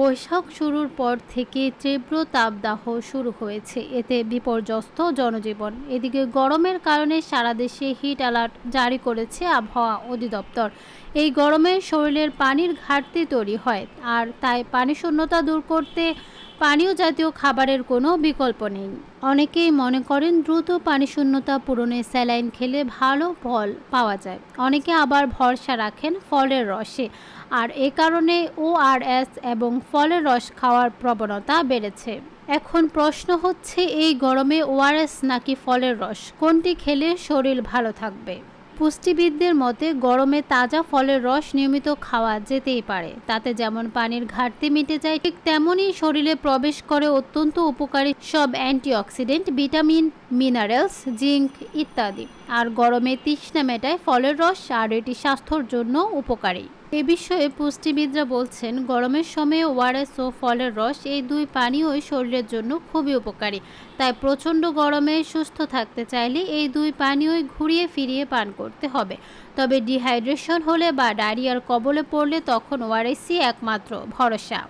বৈশাখ শুরুর পর থেকে তীব্র তাপদাহ শুরু হয়েছে। এতে বিপর্যস্ত জনজীবন। এদিকে গরমের কারণে সারা দেশে হিট অ্যালার্ট জারি করেছে আবহাওয়া অধিদপ্তর। এই গরমে শরীরের পানির ঘাটতি তৈরি হয়, আর তাই পানি শূন্যতা দূর করতে পানীয় জাতীয় খাবারের কোনো বিকল্প নেই। অনেকেই মনে করেন দ্রুত পানি শূন্যতা পূরণে স্যালাইন খেলে ভালো ফল পাওয়া যায়। অনেকে আবার ভরসা রাখেন ফলের রসে। আর এ কারণে ওআরএস এবং ফলের রস খাওয়ার প্রবণতা বেড়েছে। এখন প্রশ্ন হচ্ছে, এই গরমে ওআরএস নাকি ফলের রস? কোনটি খেলে শরীর ভালো থাকবে? পুষ্টিবিদদের মতে, গরমে তাজা ফলের রস নিয়মিত খাওয়া যেতেই পারে। তাতে যেমন পানির ঘাটতি মিটে যায়, ঠিক তেমনই শরীরে প্রবেশ করে অত্যন্ত উপকারী সব অ্যান্টিঅক্সিডেন্ট, ভিটামিন, মিনারেলস, জিঙ্ক ইত্যাদি। আর গরমে তৃষ্ণা মেটায় ফলের রস, আর এটি স্বাস্থ্যর জন্য উপকারী। এ বিষয়ে পুষ্টিবিদরা বলছেন, গরমের সময়ে ওআরএস ও ফলের রস এই দুই পানীয়ই শরীরের জন্য খুবই উপকারী। তাই প্রচণ্ড গরমে সুস্থ থাকতে চাইলে এই দুই পানীয়ই ঘুরিয়ে ফিরিয়ে পান করতে হবে। তবে ডিহাইড্রেশন হলে বা ডায়রিয়ার কবলে পড়লে তখন ওআরএসই একমাত্র ভরসা।